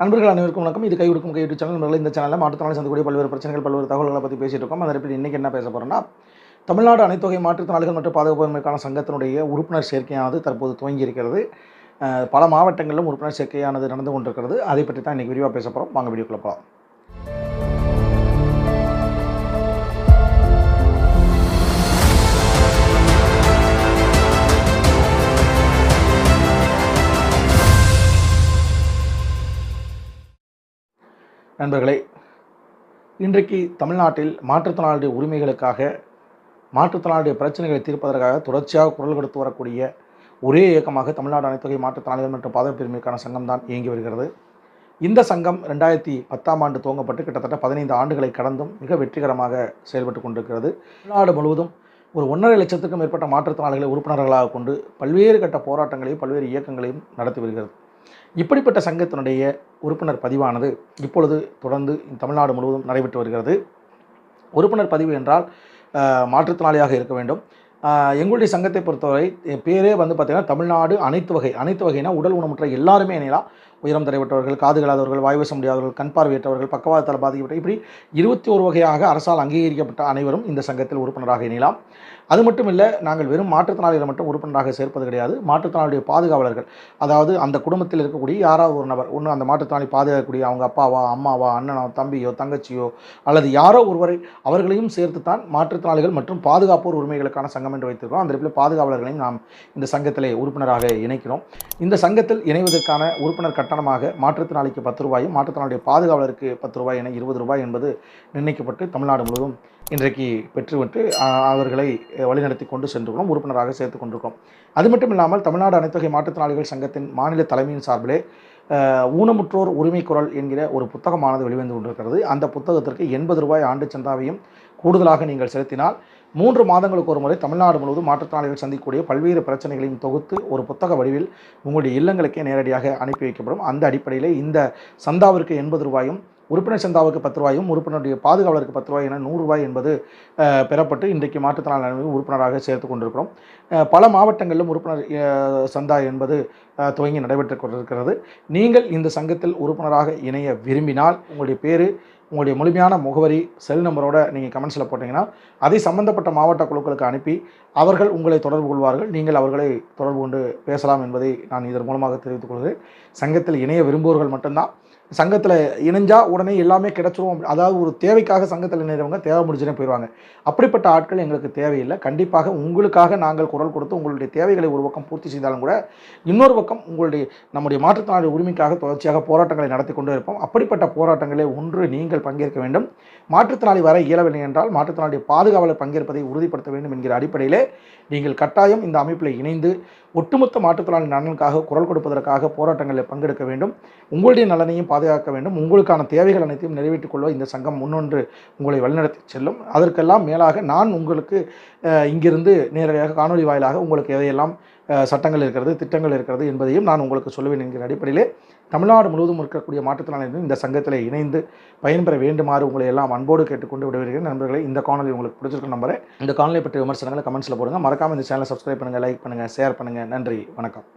நண்பர்கள் அனைவருக்கும் வணக்கம். இது கை கொடுக்கும் கை சேனல். நண்பர்களே இந்த சேனலில் மாற்றுத்திறனாளி சந்திக்கூடிய பல்வேறு பிரச்சனைகள் பல்வேறு தகவல்களை பற்றி பேசிட்டு இருக்கோம். அந்த இன்றைக்கி என்ன பேச போகிறோம்னா தமிழ்நாடு அனைத்தொகை மாற்றுத்திறனாளிகள் மற்றும் பாதுகாப்புமைக்கான சங்கத்தினுடைய உறுப்பினர் சேர்க்கையானது தற்போது துவங்கியிருக்கிறது பல மாவட்டங்களிலும் உறுப்பினர் சேர்க்கையானது நடந்து கொண்டிருக்கிறது. அதை பற்றி தான் இன்றைக்கி விரிவாக பேச போகிறோம் வாங்க வீடியோக்குள்ள போகலாம் நண்பர்களே இன்றைக்கு தமிழ்நாட்டில் மாற்றுத்திறனாளிய உரிமைகளுக்காக மாற்றுத்திறனாளிய பிரச்சனைகளை தீர்ப்பதற்காக தொடர்ச்சியாக குரல் கொடுத்து வரக்கூடிய ஒரே இயக்கமாக தமிழ்நாடு அனைத்தொகை மாற்றுத்திறனாளிகள் மற்றும் பாதுகாப்பு பெருமைக்கான சங்கம் தான் இயங்கி வருகிறது. இந்த சங்கம் ரெண்டாயிரத்தி பத்தாம் ஆண்டு துவங்கப்பட்டு கிட்டத்தட்ட பதினைந்து ஆண்டுகளை கடந்தும் மிக வெற்றிகரமாக செயல்பட்டு கொண்டிருக்கிறது. தமிழ்நாடு முழுவதும் ஒரு ஒன்றரை லட்சத்துக்கும் மேற்பட்ட மாற்றுத்திறனாளிகளை உறுப்பினர்களாக கொண்டு பல்வேறு கட்ட போராட்டங்களையும் பல்வேறு இயக்கங்களையும் நடத்தி வருகிறது. இப்படிப்பட்ட சங்கத்தினுடைய உறுப்பினர் பதிவானது இப்பொழுது தொடர்ந்து தமிழ்நாடு முழுவதும் நடைபெற்று வருகிறது. உறுப்பினர் பதிவு என்றால் மாற்றுத்திறனாளியாக இருக்க வேண்டும். எங்களுடைய சங்கத்தை பொறுத்தவரை பேரே வந்து பார்த்திங்கன்னா தமிழ்நாடு அனைத்து வகை அனைத்து வகைனா உடல் ஊனமுற்ற எல்லாருமே இணையலாம் உயரம் தடைப்பட்டவர்கள் காதுகளாதவர்கள் வாய்வச வாய் முடியாதவர்கள் கண் பார்வையற்றவர்கள் பக்கவாதத்தால் பாதிக்கப்பட்ட இப்படி இருபத்தி ஒரு வகையாக அரசால் அங்கீகரிக்கப்பட்ட அனைவரும் இந்த சங்கத்தில் உறுப்பினராக இணையலாம். அது மட்டும் இல்லை நாங்கள் வெறும் மாற்றுத்திறனாளிகளை மட்டும் உறுப்பினராக சேர்ப்பது கிடையாது. மாற்றுத்திறனாளிய பாதுகாவலர்கள் அதாவது அந்த குடும்பத்தில் இருக்கக்கூடிய யாராவது ஒரு நபர் ஒன்று அந்த மாற்றுத்திறனாளி பாதுகாக்கக்கூடிய அவங்க அப்பாவா அம்மாவா அண்ணனோ தம்பியோ தங்கச்சியோ அல்லது யாரோ ஒருவரை அவர்களையும் சேர்த்து தான் மாற்றுத்திறனாளிகள் மற்றும் பாதுகாப்போர் உரிமைகளுக்கான சங்கம் என்று வைத்திருக்கிறோம். அந்த இடத்துல பாதுகாவலர்களையும் நாம் இந்த சங்கத்திலே உறுப்பினராக இணைக்கிறோம். இந்த சங்கத்தில் இணைவதற்கான உறுப்பினர் கட்டணமாக மாற்றுத்திறனாளிக்கு பத்து ரூபாயும் மாற்றுத்திறனாளிய பாதுகாவலருக்கு பத்து ரூபாய் என இருபது ரூபாய் என்பது நிர்ணயிக்கப்பட்டு தமிழ்நாடு முழுவதும் இன்றைக்கு பெற்றுவிட்டு அவர்களை வழிநடத்தி கொண்டு சென்றுள்ளோம் உறுப்பினராக சேர்த்து கொண்டிருக்கிறோம். அது மட்டும் இல்லாமல் தமிழ்நாடு அனைத்தொகை மாற்றுத்திறனாளிகள் சங்கத்தின் மாநில தலைமையின் சார்பிலே ஊனமுற்றோர் உரிமை குரல் என்கிற ஒரு புத்தகமானது வெளிவந்து கொண்டிருக்கிறது. அந்த புத்தகத்திற்கு எண்பது ரூபாய் ஆண்டு சந்தாவையும் கூடுதலாக நீங்கள் செலுத்தினால் மூன்று மாதங்களுக்கு ஒரு முறை தமிழ்நாடு முழுவதும் மாற்றுத்திறனாளிகள் சந்திக்கக்கூடிய பல்வேறு பிரச்சனைகளையும் தொகுத்து ஒரு புத்தக வடிவில் உங்களுடைய இல்லங்களுக்கே நேரடியாக அனுப்பி வைக்கப்படும். அந்த அடிப்படையில் இந்த சந்தாவிற்கு எண்பது ரூபாயும் உறுப்பினர் சந்தாவுக்கு பத்து ரூபாயும் உறுப்பினருடைய பாதுகாவலருக்கு பத்து ரூபாய் என நூறு ரூபாய் என்பது பெறப்பட்டு இன்றைக்கு மாற்றுத்திறனாளி உறுப்பினராக சேர்த்து கொண்டிருக்கிறோம். பல மாவட்டங்களிலும் உறுப்பினர் சந்தா என்பது துவங்கி நடைபெற்று கொண்டிருக்கிறது. நீங்கள் இந்த சங்கத்தில் உறுப்பினராக இணைய விரும்பினால் உங்களுடைய பேர் உங்களுடைய முழுமையான முகவரி செல் நம்பரோட நீங்கள் கமெண்ட்ஸில் போட்டிங்கன்னா அதை சம்பந்தப்பட்ட மாவட்ட குழுக்களுக்கு அனுப்பி அவர்கள் உங்களை தொடர்பு கொள்வார்கள். நீங்கள் அவர்களை தொடர்பு கொண்டு பேசலாம் என்பதை நான் இதன் மூலமாக தெரிவித்துக் கொள்கிறேன். சங்கத்தில் இணைய விரும்புவர்கள் மட்டும்தான். சங்கத்தில் இணைஞ்சால் உடனே எல்லாமே கிடச்சிரும். அதாவது ஒரு தேவைக்காக சங்கத்தில் இணைகிறவங்க தேவை முடிஞ்சுன்னு போயிடுவாங்க அப்படிப்பட்ட ஆட்கள் எங்களுக்கு தேவையில்லை. கண்டிப்பாக உங்களுக்காக நாங்கள் குரல் கொடுத்து உங்களுடைய தேவைகளை ஒரு பக்கம் பூர்த்தி செய்தாலும் கூட இன்னொரு பக்கம் உங்களுடைய நம்முடைய மாற்றுத்திறனாளி உரிமைக்காக தொடர்ச்சியாக போராட்டங்களை நடத்தி கொண்டு இருப்போம். அப்படிப்பட்ட போராட்டங்களை ஒன்று நீங்கள் பங்கேற்க வேண்டும். மாற்றுத்திறனாளி வர இயலவில்லை என்றால் மாற்றுத்திறனாளி பாதுகாவலர் பங்கேற்பதை உறுதிப்படுத்த வேண்டும் என்கிற அடிப்படையிலே நீங்கள் கட்டாயம் இந்த அமைப்பில் இணைந்து ஒட்டுமொத்த மாற்றுத்திறனாளி நலனுக்காக குரல் கொடுப்பதற்காக போராட்டங்களில் பங்கெடுக்க வேண்டும். உங்களுடைய நலனையும் பாதுகாக்க வேண்டும். உங்களுக்கான தேவைகள் அனைத்தையும் நிறைவேற்றிக் கொள்ள இந்த சங்கம் முன்னொன்று உங்களை வழிநடத்தி செல்லும். அதற்கெல்லாம் மேலாக நான் உங்களுக்கு இங்கிருந்து நேரடியாக காணொலி வாயிலாக உங்களுக்கு எதையெல்லாம் சட்டங்கள் இருக்கிறது திட்டங்கள் இருக்கிறது என்பதையும் நான் உங்களுக்கு சொல்லுவேன் என்கிற அடிப்படையிலே தமிழ்நாடு முழுவதும் இருக்கக்கூடிய மாற்றுத்திறனாளிகள் இந்த சங்கத்தில் இணைந்து பயன்பெற வேண்டுமாறு உங்களை எல்லாம் அன்போடு கேட்டுக்கொண்டு விடுவீர்கள் நண்பர்களை இந்த காணொலி உங்களுக்கு பிடிச்சிருக்க நம்புறேன். இந்த காணொலி பற்றிய விமர்சனங்களை கமெண்ட்ஸில் போடுங்க. மறக்காமல் இந்த சேனலை சப்ஸ்கிரைப் பண்ணுங்கள் லைக் பண்ணுங்கள் ஷேர் பண்ணுங்கள் நன்றி. வணக்கம்.